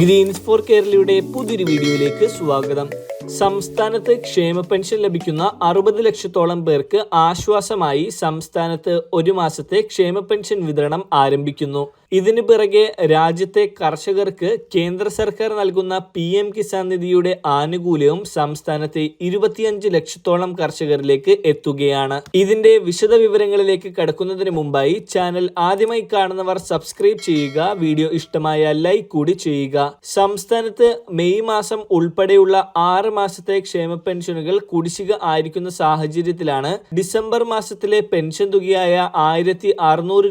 Green's four കേരളയുടെ പുതിയൊരു വീഡിയോയിലേക്ക് സ്വാഗതം. സംസ്ഥാനത്ത് ക്ഷേമ പെൻഷൻ ലഭിക്കുന്ന അറുപത് ലക്ഷത്തോളം പേർക്ക് ആശ്വാസമായി സംസ്ഥാനത്ത് ഒരു മാസത്തെ ക്ഷേമ പെൻഷൻ വിതരണം ആരംഭിക്കുന്നു. ഇതിനു പിറകെ രാജ്യത്തെ കർഷകർക്ക് കേന്ദ്ര സർക്കാർ നൽകുന്ന പി എം കിസാൻ നിധിയുടെ ആനുകൂല്യവും സംസ്ഥാനത്തെ ഇരുപത്തിയഞ്ച് ലക്ഷത്തോളം കർഷകരിലേക്ക് എത്തുകയാണ്. ഇതിന്റെ വിശദ വിവരങ്ങളിലേക്ക് കടക്കുന്നതിന് മുമ്പായി ചാനൽ ആദ്യമായി കാണുന്നവർ സബ്സ്ക്രൈബ് ചെയ്യുക വീഡിയോ ഇഷ്ടമായ ലൈക്ക് കൂടി ചെയ്യുക. സംസ്ഥാനത്ത് മെയ് മാസം ഉൾപ്പെടെയുള്ള ആറ് മാസത്തെ ക്ഷേമ പെൻഷനുകൾ കുടിശ്ശിക ആയിരിക്കുന്ന സാഹചര്യത്തിലാണ് ഡിസംബർ മാസത്തിലെ പെൻഷൻ തുകയായ ആയിരത്തി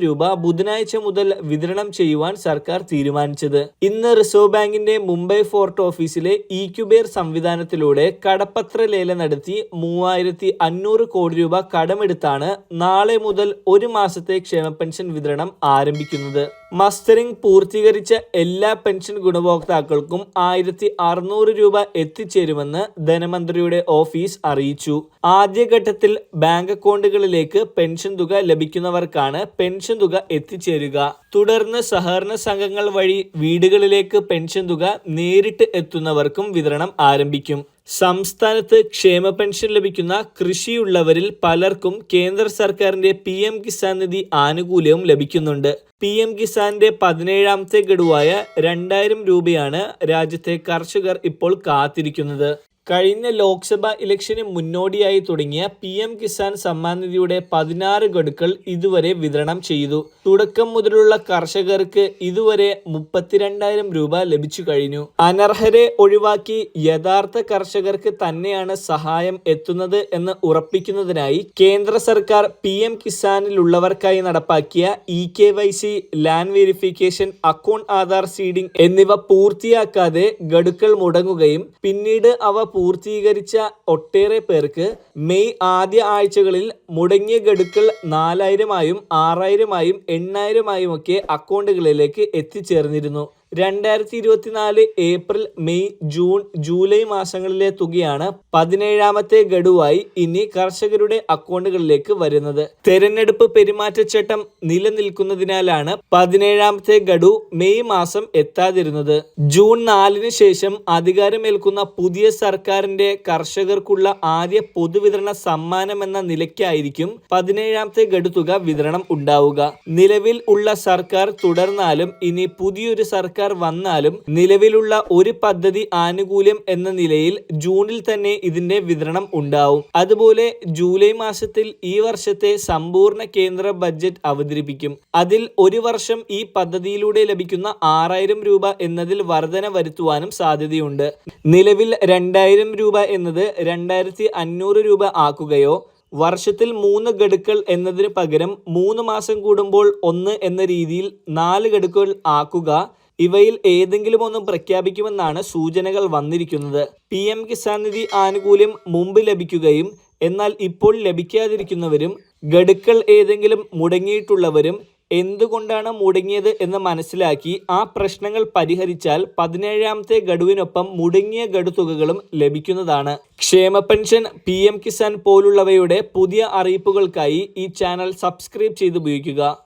രൂപ ബുധനാഴ്ച മുതൽ വിതരണം ചെയ്യുവാൻ സർക്കാർ തീരുമാനിച്ചത്. ഇന്ന് റിസർവ് ബാങ്കിന്റെ മുംബൈ ഫോർട്ട് ഓഫീസിലെ ഇ ക്യുബേർ സംവിധാനത്തിലൂടെ കടപ്പത്ര ലേലം നടത്തി മൂവായിരത്തി അഞ്ഞൂറ് കോടി രൂപ കടമെടുത്താണ് നാളെ മുതൽ ഒരു മാസത്തെ ക്ഷേമ പെൻഷൻ വിതരണം ആരംഭിക്കുന്നത്. മസ്റ്ററിംഗ് പൂർത്തീകരിച്ച എല്ലാ പെൻഷൻ ഗുണഭോക്താക്കൾക്കും ആയിരത്തി അറുന്നൂറ് രൂപ എത്തിച്ചേരുമെന്ന് ധനമന്ത്രിയുടെ ഓഫീസ് അറിയിച്ചു. ആദ്യഘട്ടത്തിൽ ബാങ്ക് അക്കൗണ്ടുകളിലേക്ക് പെൻഷൻ തുക ലഭിക്കുന്നവർക്കാണ് പെൻഷൻ തുക എത്തിച്ചേരുക. തുടർന്ന് സഹകരണ സംഘങ്ങൾ വഴി വീടുകളിലേക്ക് പെൻഷൻ തുക നേരിട്ട് എത്തുന്നവർക്കും വിതരണം ആരംഭിക്കും. സംസ്ഥാനത്ത് ക്ഷേമ പെൻഷൻ ലഭിക്കുന്ന കൃഷിയുള്ളവരിൽ പലർക്കും കേന്ദ്ര സർക്കാരിന്റെ പി എം കിസാൻ നിധി ആനുകൂല്യവും ലഭിക്കുന്നുണ്ട്. പി എം കിസാന്റെ പതിനേഴാമത്തെ ഗഡുവായ രണ്ടായിരം രൂപയാണ് രാജ്യത്തെ കർഷകർ ഇപ്പോൾ കാത്തിരിക്കുന്നത്. കഴിഞ്ഞ ലോക്സഭാ ഇലക്ഷന് മുന്നോടിയായി തുടങ്ങിയ പി എം കിസാൻ സമ്മാൻ നിധിയുടെ പതിനാറ് ഗഡുക്കൾ ഇതുവരെ വിതരണം ചെയ്തു. തുടക്കം മുതലുള്ള കർഷകർക്ക് ഇതുവരെ മുപ്പത്തിരണ്ടായിരം രൂപ ലഭിച്ചു കഴിഞ്ഞു. അനർഹരെ ഒഴിവാക്കി യഥാർത്ഥ കർഷകർക്ക് തന്നെയാണ് സഹായം എത്തുന്നത് എന്ന് ഉറപ്പിക്കുന്നതിനായി കേന്ദ്ര സർക്കാർ പി എം കിസാനിലുള്ളവർക്കായി നടപ്പാക്കിയ E K Y C land verification account Aadhaar seeding എന്നിവ പൂർത്തിയാക്കാതെ ഗഡുക്കൾ മുടങ്ങുകയും പിന്നീട് അവ പൂർത്തീകരിച്ച ഒട്ടേറെ പേർക്ക് മെയ് ആദ്യ ആഴ്ചകളിൽ മുടങ്ങിയ ഗഡുക്കൾ നാലായിരമായും ആറായിരമായും എണ്ണായിരമായും ഒക്കെ അക്കൗണ്ടുകളിലേക്ക് എത്തിച്ചേർന്നിരുന്നു. രണ്ടായിരത്തി ഇരുപത്തിനാല് ഏപ്രിൽ മെയ് ജൂൺ ജൂലൈ മാസങ്ങളിലെ തുകയാണ് പതിനേഴാമത്തെ ഗഡുവായി ഇനി കർഷകരുടെ അക്കൗണ്ടുകളിലേക്ക് വരുന്നത്. തെരഞ്ഞെടുപ്പ് പെരുമാറ്റച്ചട്ടം നിലനിൽക്കുന്നതിനാലാണ് പതിനേഴാമത്തെ ഗഡു മെയ് മാസം എത്താതിരുന്നത്. ജൂൺ നാലിന് ശേഷം അധികാരമേൽക്കുന്ന പുതിയ സർക്കാരിന്റെ കർഷകർക്കുള്ള ആദ്യ പൊതുവിതരണ സമ്മാനം എന്ന നിലയ്ക്കായിരിക്കും പതിനേഴാമത്തെ ഗഡു തുക വിതരണം ഉണ്ടാവുക. നിലവിൽ ഉള്ള സർക്കാർ തുടർന്നാലും ഇനി പുതിയൊരു സർക്കാർ വന്നാലും നിലവിലുള്ള ഒരു പദ്ധതി ആനുകൂല്യം എന്ന നിലയിൽ ജൂണിൽ തന്നെ ഇതിന്റെ വിതരണം ഉണ്ടാവും. അതുപോലെ ജൂലൈ മാസത്തിൽ ഈ വർഷത്തെ സമ്പൂർണ കേന്ദ്ര ബഡ്ജറ്റ് അവതരിപ്പിക്കും. അതിൽ ഒരു വർഷം ഈ പദ്ധതിയിലൂടെ ലഭിക്കുന്ന ആറായിരം രൂപ എന്നതിൽ വർധന വരുത്തുവാനും സാധ്യതയുണ്ട്. നിലവിൽ രണ്ടായിരം രൂപ എന്നത് രണ്ടായിരത്തി അഞ്ഞൂറ് രൂപ ആക്കുകയോ വർഷത്തിൽ മൂന്ന് ഗഡുക്കൾ എന്നതിന് പകരം മൂന്ന് മാസം കൂടുമ്പോൾ ഒന്ന് എന്ന രീതിയിൽ നാല് ഗഡുക്കൾ ആക്കുക ഇവയിൽ ഏതെങ്കിലും ഒന്നും പ്രഖ്യാപിക്കുമെന്നാണ് സൂചനകൾ വന്നിരിക്കുന്നത്. പി എം കിസാൻ നിധി ആനുകൂല്യം മുമ്പ് ലഭിക്കുകയും എന്നാൽ ഇപ്പോൾ ലഭിക്കാതിരിക്കുന്നവരും ഗഡുക്കൾ ഏതെങ്കിലും മുടങ്ങിയിട്ടുള്ളവരും എന്തുകൊണ്ടാണ് മുടങ്ങിയത് എന്ന് മനസ്സിലാക്കി ആ പ്രശ്നങ്ങൾ പരിഹരിച്ചാൽ പതിനേഴാമത്തെ ഗഡുവിനൊപ്പം മുടങ്ങിയ ഗഡു തുകകളും ലഭിക്കുന്നതാണ്. ക്ഷേമ പെൻഷൻ പി എം കിസാൻ പോലുള്ളവയുടെ പുതിയ അറിയിപ്പുകൾക്കായി ഈ ചാനൽ സബ്സ്ക്രൈബ് ചെയ്ത് ഉപയോഗിക്കുക.